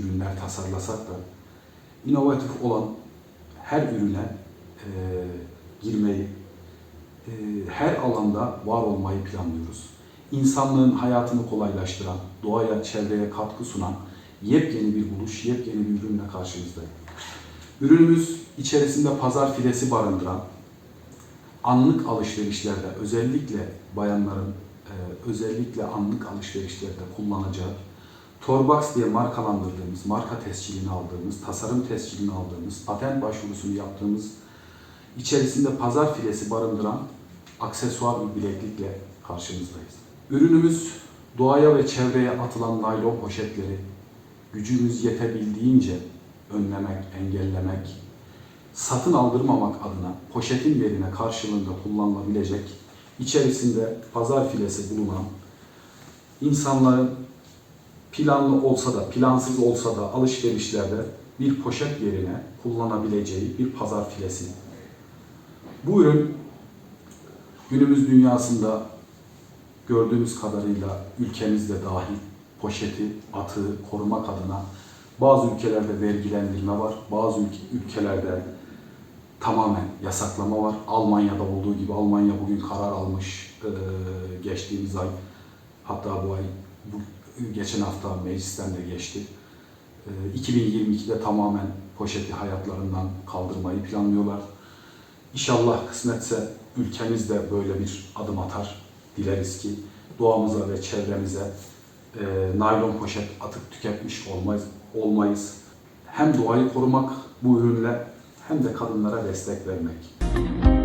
ürünler tasarlasak da inovatif olan her ürüne e, girmeyi, e, her alanda var olmayı planlıyoruz. İnsanlığın hayatını kolaylaştıran, doğaya, çevreye katkı sunan yepyeni bir buluş, yepyeni bir ürünle karşınızdayım. Ürünümüz içerisinde pazar filesi barındıran, anlık alışverişlerde özellikle bayanların e, özellikle anlık alışverişlerde kullanacağı Torbax diye markalandırdığımız, marka tescilini aldığımız, tasarım tescilini aldığımız, patent başvurusunu yaptığımız içerisinde pazar filesi barındıran aksesuar bir bileklikle karşınızdayız. Ürünümüz doğaya ve çevreye atılan naylon poşetleri gücümüz yetebildiğince önlemek, engellemek, satın aldırmamak adına poşetin yerine karşılığında kullanılabilecek içerisinde pazar filesi bulunan insanların planlı olsa da plansız olsa da alışverişlerde bir poşet yerine kullanabileceği bir pazar filesi. Bu ürün günümüz dünyasında gördüğümüz kadarıyla ülkemizde dahil poşeti, atığı korumak adına bazı ülkelerde vergilendirme var, bazı ülke- ülkelerde tamamen yasaklama var. Almanya'da olduğu gibi Almanya bugün karar almış geçtiğimiz ay hatta bu ay geçen hafta meclisten de geçti. Eee, 2022'de tamamen poşeti hayatlarından kaldırmayı planlıyorlar. İnşallah kısmetse ülkemiz de böyle bir adım atar. Dileriz ki doğamıza ve çevremize eee naylon poşet atık tüketmiş olmayız, olmayız. Hem doğayı korumak bu ürünle hem de kadınlara destek vermek.